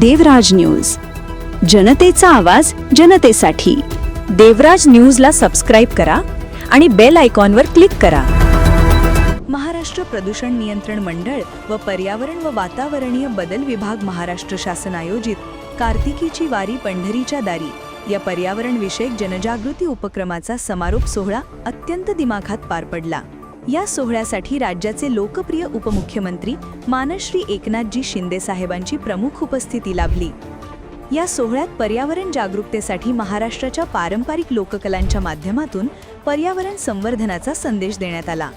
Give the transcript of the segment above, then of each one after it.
देवराज news. जनतेचा आवाज जनतेसाठी. देवराज न्यूजला सबस्क्राईब करा आणि बेल आयकॉनवर क्लिक करा. महाराष्ट्र प्रदूषण नियंत्रण मंडळ व पर्यावरण व वातावरणीय बदल विभाग महाराष्ट्र शासन आयोजित कार्तिकीची वारी पंढरीच्या दारी या पर्यावरण विषयक जनजागृती उपक्रमाचा समारोप सोहळा अत्यंत दिमाखात पार पडला. या सोहळ्यासाठी राज्याचे लोकप्रिय उपमुख्यमंत्री मानश्री एकनाथजी शिंदे साहेबांची प्रमुख उपस्थिती लाभली. या सोहळ्यात पर्यावरण जागरूकतेसाठी महाराष्ट्राच्या पारंपरिक लोककलांच्या माध्यमातून पर्यावरण संवर्धनाचा संदेश देण्यात आला.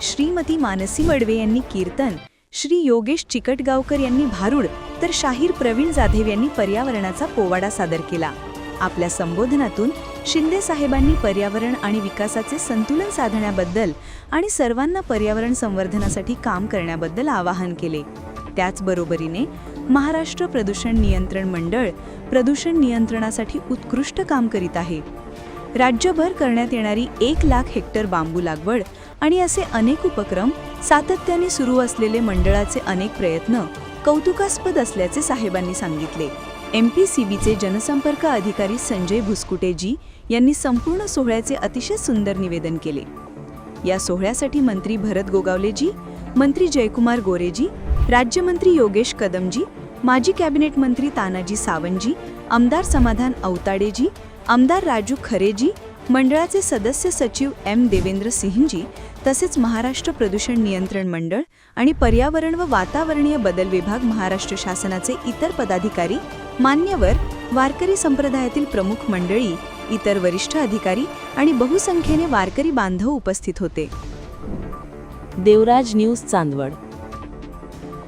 श्रीमती मानसी वडवे यांनी कीर्तन श्री योगेश चिकटगावकर यांनी भारूड तर शाहीर प्रवीण जाधव यांनी पर्यावरणाचा पोवाडा सादर केला. आपल्या संबोधनातून शिंदे साहेबांनी पर्यावरण आणि विकासाचे संतुलन साधण्याबद्दल आणि सर्वांना पर्यावरण संवर्धनासाठी काम करण्याबद्दल आवाहन केले. त्याचबरोबरीने महाराष्ट्र प्रदूषण नियंत्रण मंडळ प्रदूषण नियंत्रणासाठी उत्कृष्ट काम करीत आहे. राज्यभर करण्यात येणारी एक लाख हेक्टर बांबू लागवड आणि असे अनेक उपक्रम सातत्याने सुरू असलेले मंडळाचे अनेक प्रयत्न कौतुकास्पद असल्याचे साहेबांनी सांगितले. एम पी सी बीचे जनसंपर्क अधिकारी संजय भुसकुटेजी यांनी संपूर्ण सोहळ्याचे अतिशय सुंदर निवेदन केले. या सोहळ्यासाठी मंत्री भरत गोगावलेजी मंत्री जयकुमार गोरेजी राज्यमंत्री योगेश कदमजी माजी कॅबिनेट मंत्री तानाजी सावंतजी आमदार समाधान औताडेजी आमदार राजू खरेजी मंडळाचे सदस्य सचिव एम देवेंद्र सिंहजी तसेच महाराष्ट्र प्रदूषण नियंत्रण मंडळ आणि पर्यावरण व वातावरणीय बदल विभाग महाराष्ट्र शासनाचे इतर पदाधिकारी मान्यवर वारकरी संप्रदायातील प्रमुख मंडळी इतर वरिष्ठ अधिकारी आणि बहुसंख्येने वारकरी बांधव उपस्थित होते. देवराज न्यूज चांदवड.